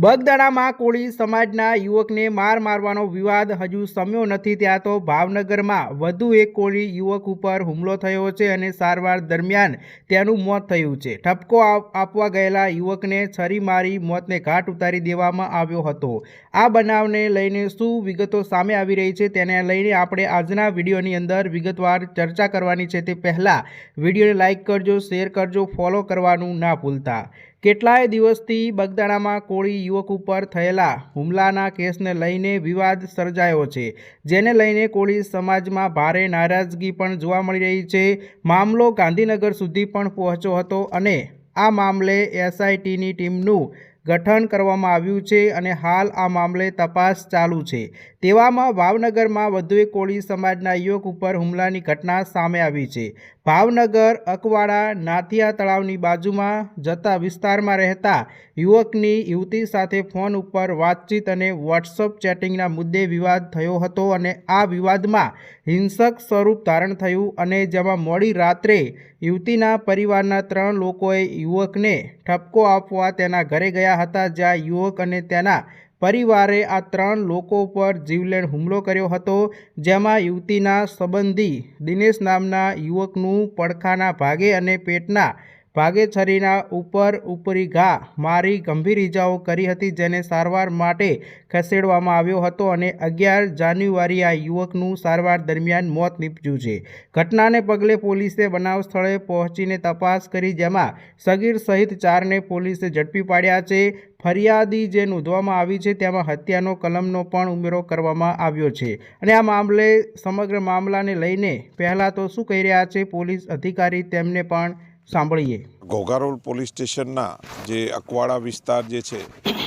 બગદાણામાં કોળી સમાજના યુવકને માર મારવાનો વિવાદ હજુ સમ્યો નથી. ત્યાં તો ભાવનગરમાં વધુ એક કોળી યુવક ઉપર હુમલો થયો છે અને સારવાર દરમિયાન તેનું મોત થયું છે. ઠપકો આપવા ગયેલા યુવકને છરી મારી મોતને ઘાટ ઉતારી દેવામાં આવ્યો હતો. આ બનાવને લઈને શું વિગતો સામે આવી રહી છે તેને લઈને આપણે આજના વિડીયોની અંદર વિગતવાર ચર્ચા કરવાની છે. તે પહેલાં વિડીયોને લાઇક કરજો, શેર કરજો, ફોલો કરવાનું ના ભૂલતા. કેટલાય દિવસથી બગદાણામાં કોળી યુવક ઉપર થયેલા હુમલાના કેસને લઈને વિવાદ સર્જાયો છે, જેને લઈને કોળી સમાજમાં ભારે નારાજગી પણ જોવા મળી રહી છે. મામલો ગાંધીનગર સુધી પણ પહોંચ્યો હતો અને આ મામલે એસઆઈટીની ટીમનું ગઠન કરવામાં આવ્યું છે અને હાલ આ મામલે તપાસ ચાલુ છે. તેવામાં ભાવનગરમાં વધુ એક કોળી સમાજના યુવક ઉપર હુમલાની ઘટના સામે આવી છે. ભાવનગર, અકવાડા, નાથિયા તળાવની બાજુમાં જતા વિસ્તારમાં રહેતા યુવકની યુવતી સાથે ફોન ઉપર વાતચીત અને વોટ્સઅપ ચેટિંગના મુદ્દે વિવાદ થયો હતો અને આ વિવાદમાં હિંસક સ્વરૂપ ધારણ થયું અને જેમાં મોડી રાત્રે યુવતીના પરિવારના ત્રણ લોકોએ યુવકને ઠપકો આપવા તેના ઘરે ગયા હતા, જ્યાં યુવક અને તેના પરિવારે આ ત્રણ લોકો પર જીવલેણ હુમલો કર્યો હતો, જેમાં યુવતીના સંબંધી દિનેશ નામના યુવકનું પડખાના ભાગે અને પેટના ભાગે છરીના ઉપર ઉપરી ઘા મારી ગંભીર ઇજાઓ કરી હતી જેને સારવાર માટે ખસેડવામાં આવ્યો હતો અને અગિયાર જાન્યુઆરી આ યુવકનું સારવાર દરમિયાન મોત નીપજ્યું છે. ઘટનાને પગલે પોલીસે બનાવ સ્થળે પહોંચીને તપાસ કરી જેમાં સગીર સહિત ચારને પોલીસે ઝડપી પાડ્યા છે. ફરિયાદી જે નોંધવામાં આવી છે તેમાં હત્યાનો કલમનો પણ ઉમેરો કરવામાં આવ્યો છે. અને આ મામલે સમગ્ર મામલાને લઈને પહેલાં તો શું કહી રહ્યા છે પોલીસ અધિકારી તેમને પણ સાંભળીએ. ઘોઘારોલ પોલીસ સ્ટેશનના જે અકવાડા વિસ્તાર જે છે,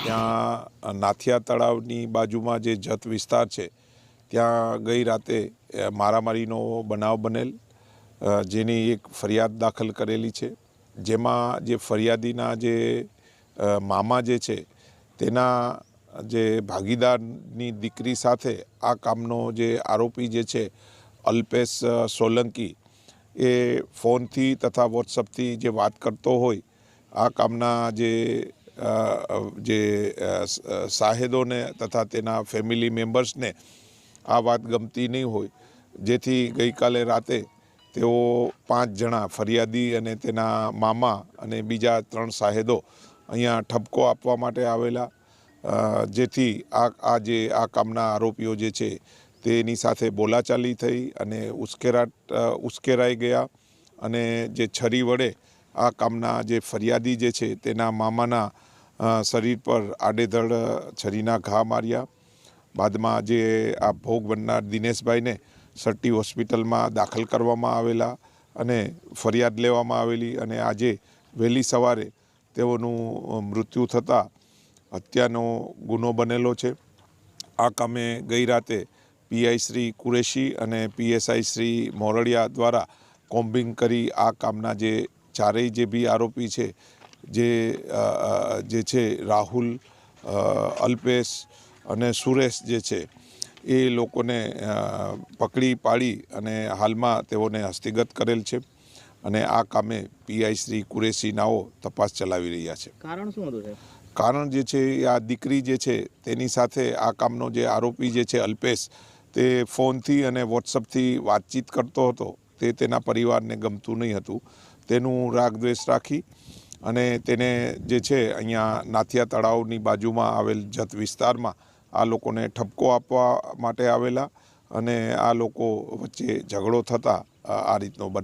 ત્યાં નાથિયા તળાવની બાજુમાં જે જત વિસ્તાર છે, ત્યાં ગઈ રાતે મારામારીનો બનાવ બનેલ જેની એક ફરિયાદ દાખલ કરેલી છે. જેમાં જે ફરિયાદીના જે મામા જે છે, તેના જે ભાગીદારની દીકરી સાથે આ કામનો જે આરોપી જે છે, અલ્પેશ સોલંકી એ ફોનથી તથા વોટ્સઅપથી જે વાત કરતો હોય, આ કામના જે જે સાહેદોને તથા તેના ફેમિલી મેમ્બર્સને આ વાત ગમતી નહીં હોય. જેથી ગઈકાલે રાતે તેઓ પાંચ જણા ફરિયાદી અને તેના મામા અને બીજા ત્રણ સાહેદો અહીંયા ઠપકો આપવા માટે આવેલા. જેથી આ આ જે, આ કામના આરોપીઓ જે છે તેની સાથે બોલાચાલી થઈ અને ઉશ્કેરાટ ઉશ્કેરાઈ ગયા અને જે છરી વડે આ કામના જે ફરિયાદી જે છે તેના મામાના શરીર પર આડેધડ છરીના ઘા માર્યા. બાદમાં જે આ ભોગ બનનાર દિનેશભાઈને સટ્ટી હોસ્પિટલમાં દાખલ કરવામાં આવેલા અને ફરિયાદ લેવામાં આવેલી અને આજે વહેલી સવારે તેઓનું મૃત્યુ થતાં હત્યાનો ગુનો બનેલો છે. આ કામે ગઈ રાતે પીઆઈ શ્રી કુરેશી અને પીએસઆઈ શ્રી મોરડિયા દ્વારા કોમ્બિંગ કરી આ કામના જે ચારેય જે બી આરોપી છે જે જે છે રાહુલ અલ્પેશ અને સુરેશ જે છે એ લોકોને પકડી પાડી અને હાલમાં તેઓને હસ્તીગત કરેલ છે અને આ કામે પીઆઈ શ્રી કુરેશી નાઓ તપાસ ચલાવી રહ્યા છે. કારણ શું હતું કારણ જે છે આ દીકરી જે છે તેની સાથે આ કામનો જે આરોપી જે છે અલ્પેશ તે ફોનથી અને વોટ્સઅપથી વાતચીત કરતો હતો. તે તેના પરિવારને ગમતું નહીં હતું. તેનું રાગદ્વેષ રાખી અને તેને જે છે અહીંયા નાથિયા તળાવની બાજુમાં આવેલ જત વિસ્તારમાં આ લોકોને ઠપકો આપવા માટે આવેલા અને આ લોકો વચ્ચે ઝઘડો થતાં આ રીતનો બનાવ